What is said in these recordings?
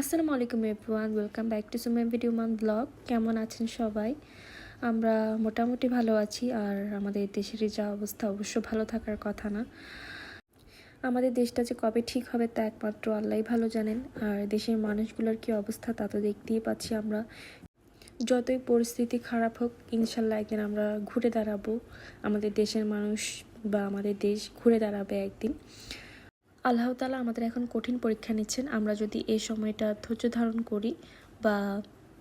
আসসালামু আলাইকুম everyone welcome back to Sumen video মান ব্লগ কেমন আছেন সবাই? আমরা মোটামুটি ভালো আছি, আর আমাদের দেশের যা অবস্থা অবশ্য ভালো থাকার কথা না। আমাদের দেশটা যে কবে ঠিক হবে তা একমাত্র আল্লাহই ভালো জানেন, আর দেশের মানুষগুলোর কি অবস্থা তা তো দেখতেই পাচ্ছি আমরা। যতই পরিস্থিতি খারাপ হোক, ইনশাল্লাহ একদিন আমরা ঘুরে দাঁড়াবো। আমাদের দেশের মানুষ বা আমাদের দেশ ঘুরে দাঁড়াবে একদিন। আল্লাহ তালা আমাদের এখন কঠিন পরীক্ষা নিচ্ছেন। আমরা যদি এই সময়টা ধৈর্য ধারণ করি বা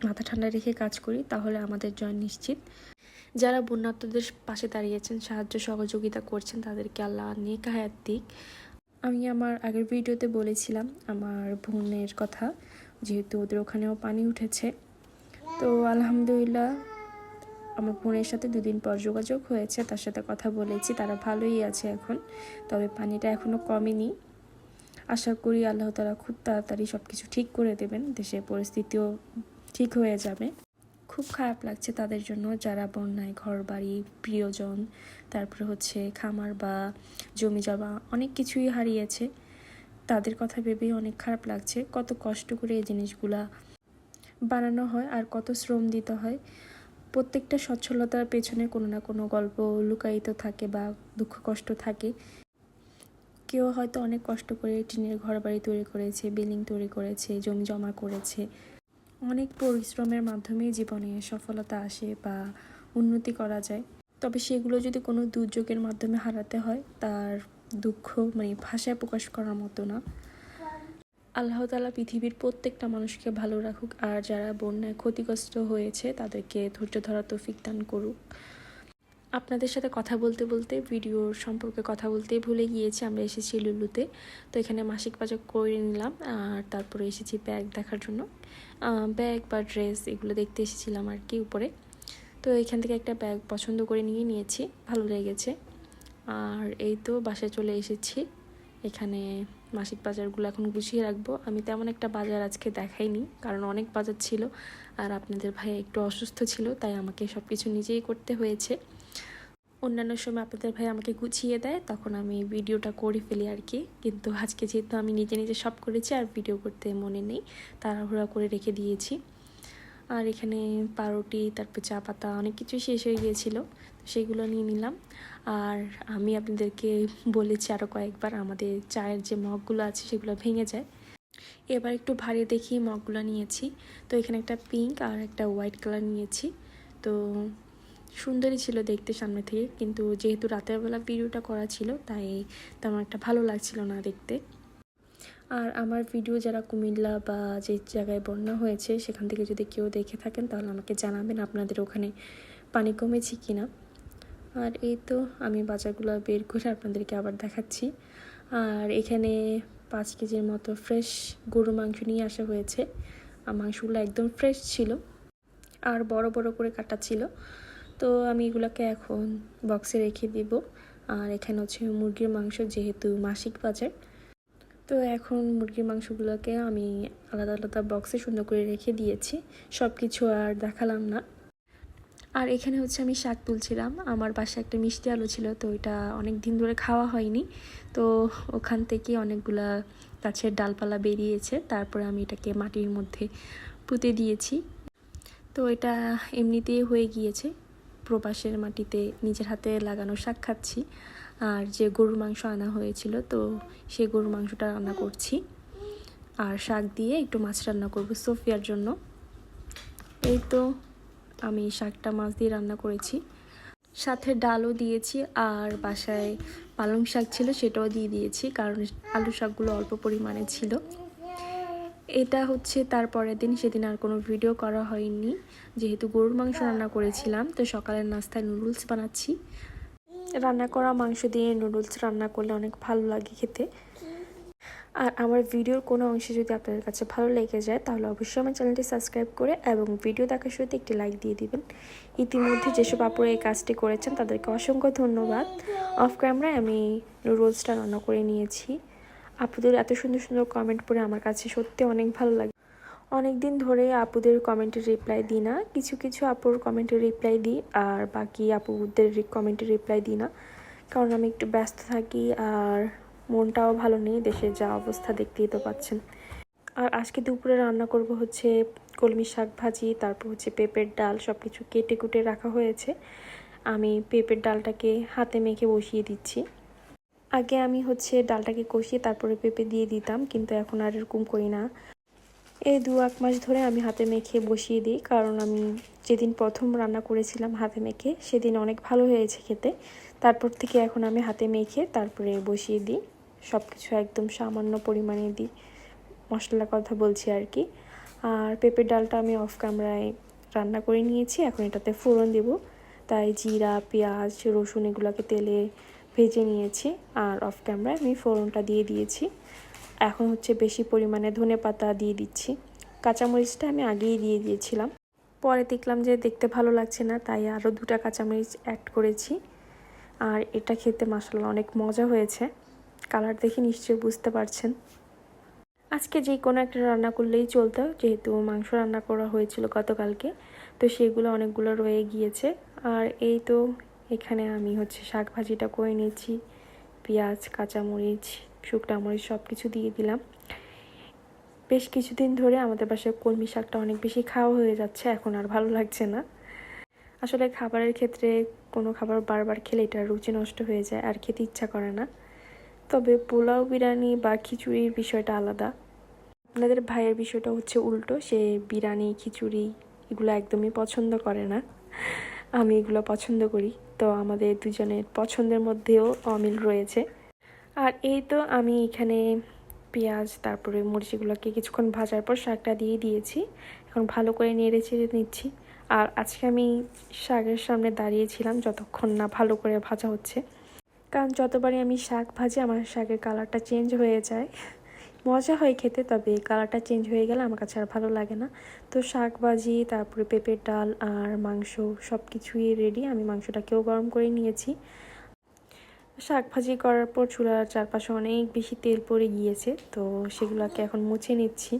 মাথা ঠান্ডা রেখে কাজ করি, তাহলে আমাদের জয় নিশ্চিত। যারা বন্যার্থদের পাশে দাঁড়িয়েছেন, সাহায্য সহযোগিতা করছেন, তাদেরকে আল্লাহ নেক হায়াত দিক। আমি আমার আগের ভিডিওতে বলেছিলাম আমার বোনের কথা, যেহেতু ওদের ওখানেও পানি উঠেছে। তো আলহামদুলিল্লাহ, আমার বোনের সাথে দুদিন পর যোগাযোগ হয়েছে, তার সাথে কথা বলেছি, তারা ভালোই আছে এখন। তবে পানিটা এখনও কমেনি। আশা করি আল্লাহ তালা খুব তাড়াতাড়ি সব কিছু ঠিক করে দেবেন, দেশের পরিস্থিতিও ঠিক হয়ে যাবে। খুব খারাপ লাগছে তাদের জন্য যারা বন্যায় ঘর বাড়ি প্রিয়জন, তারপরে হচ্ছে খামার বা জমি জমা অনেক কিছুই হারিয়েছে। তাদের কথা ভেবেই অনেক খারাপ লাগছে, কত কষ্ট করে এই জিনিসগুলা বানানো হয় আর কত শ্রম দিতে হয়। প্রত্যেকটা সচ্ছলতার পেছনে কোনো না কোনো গল্প লুকায়িত থাকে বা দুঃখ কষ্ট থাকে। কেউ হয়তো অনেক কষ্ট করে টিনের ঘর বাড়ি তৈরি করেছে, বিল্ডিং তৈরি করেছে, জমি জমা করেছে। অনেক পরিশ্রমের মাধ্যমেই জীবনে সফলতা আসে বা উন্নতি করা যায়। তবে সেগুলো যদি কোনো দুর্যোগের মাধ্যমে হারাতে হয়, তার দুঃখ মানে ভাষায় প্রকাশ করার মতো না। আল্লাহ তালা পৃথিবীর প্রত্যেকটা মানুষকে ভালো রাখুক, আর যারা বন্যায় ক্ষতিগ্রস্ত হয়েছে, তাদেরকে ধৈর্য ধরা তৌফিক দান করুক। আপনাদের সাথে কথা বলতে বলতে, ভিডিওর সম্পর্কে কথা বলতেই ভুলে গিয়েছি, আমরা এসেছি লুলুতে। তো এখানে মাসিক বাজার করে নিলাম, আর তারপরে এসেছি ব্যাগ দেখার জন্য। ব্যাগ বা ড্রেস এগুলো দেখতে এসেছিলাম আর কি উপরে। তো এখান থেকে একটা ব্যাগ পছন্দ করে নিয়ে নিয়েছি, ভালো লেগেছে। আর এই তো বাসায় চলে এসেছি। এখানে মাসিক বাজারগুলো এখন গুছিয়ে রাখব। আমি তেমন একটা বাজার আজকে দেখাইনি, কারণ অনেক বাজার ছিল, আর আপনাদের ভাই একটু অসুস্থ ছিল, তাই আমাকে সব কিছু নিজেই করতে হয়েছে। অন্যান্য সময় আপনাদের ভাই আমাকে গুছিয়ে দেয়, তখন আমি ভিডিওটা করে ফেলি আর কি কিন্তু আজকে যেহেতু আমি নিজে নিজে সব করেছি, আর ভিডিও করতে মনে নেই, তাড়াহুড়া করে রেখে দিয়েছি। আর এখানে পাউরুটি, তারপর চা পাতা অনেক কিছু শেষ হয়ে গিয়েছিল সেইগুলো নিয়ে নিলাম। আর আমি আপনাদেরকে বলেছি আরও কয়েকবার, আমাদের চায়ের যে মগগুলো আছে সেগুলো ভেঙে যায়। এবার একটু ভারী দেখি মগগুলো নিয়েছি। তো এখানে একটা পিঙ্ক আর একটা হোয়াইট কালার নিয়েছি। তো সুন্দরই ছিল দেখতে সামনে থেকে, কিন্তু যেহেতু রাতের বেলা ভিডিওটা করা ছিল, তাই তেমন একটা ভালো লাগছিল না দেখতে। আর আমার ভিডিও যারা কুমিল্লা বা যে জায়গায় বন্যা হয়েছে, সেখান থেকে যদি কেউ দেখে থাকেন, তাহলে আমাকে জানাবেন আপনাদের ওখানে পানি কমেছে কি না আর এই তো আমি বাজারগুলো বের করে আপনাদেরকে আবার দেখাচ্ছি। আর এখানে পাঁচ কেজির মতো ফ্রেশ গরু মাংস নিয়ে আসা হয়েছে। আর মাংসগুলো একদম ফ্রেশ ছিল। আর বড় বড় করে কাটা ছিল। তো আমি এগুলোকে এখন বক্সে রেখে দিব। আর এখানে হচ্ছে মুরগির মাংস যেহেতু মাসিক বাজার, তো এখন মুরগির মাংসগুলোকে আমি আলাদা আলাদা বক্সে সুন্দর করে রেখে দিয়েছি। সব কিছু আর দেখালাম না। আর এখানে হচ্ছে আমি শাক তুলছিলাম। আমার পাশে একটা মিষ্টি আলু ছিল, তো ওইটা অনেক দিন ধরে খাওয়া হয়নি। তো ওখান থেকে অনেকগুলা গাছের ডালপালা বেরিয়েছে। তারপরে আমি এটাকে মাটির মধ্যে পুঁতে দিয়েছি। তো এটা এমনিতেই হয়ে গিয়েছে। প্রবাসের মাটিতে নিজের হাতে লাগানো শাক খাচ্ছি। আর যে গরুর মাংস আনা হয়েছিল, তো সেই গরুর মাংসটা রান্না করছি। আর শাক দিয়ে একটু মাছ রান্না করব সোফিয়ার জন্য। এই তো আমি শাকটা মাছ দিয়ে রান্না করেছি। সাথে ডালও দিয়েছি, আর বাসায় পালং শাক ছিল সেটাও দিয়ে দিয়েছি, কারণ আলু শাকগুলো অল্প পরিমাণে ছিল। এটা হচ্ছে তার পরের দিন, সেদিন আর কোনো ভিডিও করা হয়নি। যেহেতু গরুর মাংস রান্না করেছিলাম, তো সকালের নাস্তায় নুডলস বানাচ্ছি। রান্না করা মাংস দিয়ে নুডলস রান্না করলে অনেক ভালো লাগে খেতে। আর আমার ভিডিওর কোনো অংশে যদি আপনাদের কাছে ভালো লেগে যায়, তাহলে অবশ্যই আমার চ্যানেলটি সাবস্ক্রাইব করে এবং ভিডিও দেখার শুরুতে একটি লাইক দিয়ে দিবেন। ইতিমধ্যে যেসব আপুরা এই কাজটি করেছেন, তাদেরকে অসংখ্য ধন্যবাদ। অফ ক্যামেরায় আমি নুডলসটা রান্না করে নিয়েছি। আপুদের এত সুন্দর সুন্দর কমেন্ট পড়ে আমার কাছে সত্যি অনেক ভালো লাগে। অনেক দিন ধরে আপুদের কমেন্টের রিপ্লাই দিই না, কিছু কিছু আপুর কমেন্টের রিপ্লাই দিই আর বাকি আপুদের কমেন্টের রিপ্লাই দিই না। কারণ আমি একটু ব্যস্ত থাকি আর মনটাও ভালো নেই দেশের যা অবস্থা দেখতেই তো পাচ্ছেন। আর আজকে দুপুরে রান্না করব হচ্ছে কলমি শাক ভাজি, তারপর হচ্ছে পেঁপের ডাল সব কিছু কেটে কুটে রাখা হয়েছে। আমি পেঁপের ডালটাকে হাতে মেখে বসিয়ে দিচ্ছি। আগে আমি হচ্ছে ডালটাকে কষিয়ে তারপরে পেঁপে দিয়ে দিতাম, কিন্তু এখন আর এরকম করি না। এই দু এক মাস ধরে আমি হাতে মেখে বসিয়ে দিই, কারণ আমি যেদিন প্রথম রান্না করেছিলাম হাতে মেখে, সেদিন অনেক ভালো হয়েছে খেতে। তারপর থেকে এখন আমি হাতে মেখে তারপরে বসিয়ে দিই সব কিছু একদম সামান্য পরিমাণে দিই, মশলার কথা বলছি আর কি। আর পেঁপের ডালটা আমি অফ ক্যামেরায় রান্না করে নিয়েছি, এখন এটাতে ফোড়ন দেব। তাই জিরা, পেঁয়াজ, রসুন এগুলোকে তেলে ভেজে নিয়েছি আর অফ ক্যামেরায় আমি ফোড়নটা দিয়ে দিয়েছি। এখন হচ্ছে বেশি পরিমাণে ধনে পাতা দিয়ে দিচ্ছি। কাঁচামরিচটা আমি আগেই দিয়ে দিয়েছিলাম। পরে দেখলাম যে দেখতে ভালো লাগছে না, তাই আরও দুটা কাঁচামরিচ অ্যাড করেছি। আর এটা খেতে মশলা অনেক মজা হয়েছে। কালার দেখে নিশ্চয়ই বুঝতে পারছেন। আজকে যে কোনো একটা রান্না করলেই চলতো, যেহেতু মাংস রান্না করা হয়েছিল গতকালকে, তো সেগুলো অনেকগুলো রয়ে গিয়েছে। আর এই তো এখানে আমি হচ্ছে শাক ভাজিটা করে নিয়েছি, পেঁয়াজ, কাঁচামরিচ, শুকনা মরিচ সব কিছু দিয়ে দিলাম। বেশ কিছুদিন ধরে আমাদের বাসায় কলমি শাকটা অনেক বেশি খাওয়া হয়ে যাচ্ছে, এখন আর ভালো লাগছে না। আসলে খাবারের ক্ষেত্রে কোনো খাবার বারবার খেলে এটা রুচি নষ্ট হয়ে যায়, আর খেতে ইচ্ছা করে না। তবে পোলাও, বিরিয়ানি বা খিচুড়ির বিষয়টা আলাদা। আপনাদের ভাইয়ের বিষয়টা হচ্ছে উল্টো, সে বিরিয়ানি, খিচুড়ি এগুলো একদমই পছন্দ করে না। আমি এগুলো পছন্দ করি। তো আমাদের দুজনের পছন্দের মধ্যেও অমিল রয়েছে। আর এই তো আমি এখানে পেঁয়াজ, তারপরে মরিচগুলোকে কিছুক্ষণ ভাজার পর শাকটা দিয়ে দিয়েছি। এখন ভালো করে নেড়ে চেড়ে নিচ্ছি। আর আজকে আমি শাকের সামনে দাঁড়িয়েছিলাম যতক্ষণ না ভালো করে ভাজা হচ্ছে। কারণ যতবারই আমি শাক ভাজি, আমার শাকের কালারটা চেঞ্জ হয়ে যায়। মজা হয় খেতে, তবে কালারটা চেঞ্জ হয়ে গেলে আমার কাছে আর ভালো লাগে না। তো শাক ভাজি তারপরে পেঁপের ডাল আর মাংস সব কিছুই রেডি আমি মাংসটাকেও গরম করে নিয়েছি। শাক ভাজি করার পর চুলার চারপাশে অনেক বেশি তেল পড়ে গিয়েছে, তো সেগুলোকে এখন মুছে নিচ্ছি।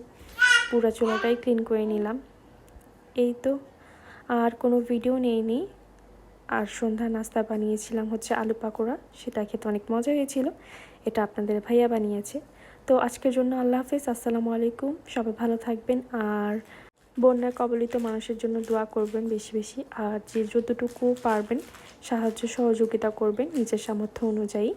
পুরো চুলাটাই ক্লিন করে নিলাম। এই তো, আর কোনো ভিডিও নেইনি আর সন্ধ্যা নাস্তা বানিয়েছিলাম হচ্ছে আলু পাকোড়া, সেটা খেতে অনেক মজা হয়েছিল। এটা আপনাদের ভাইয়া বানিয়েছে। তো আজকের জন্য আল্লাহ হাফিজ, আসসালামু আলাইকুম। সবাই ভালো থাকবেন আর বন্যায় কবলিত মানুষের জন্য দোয়া করবেন বেশি বেশি। আর যে যতটুকু পারবেন সাহায্য সহযোগিতা করবেন নিজের সামর্থ্য অনুযায়ী।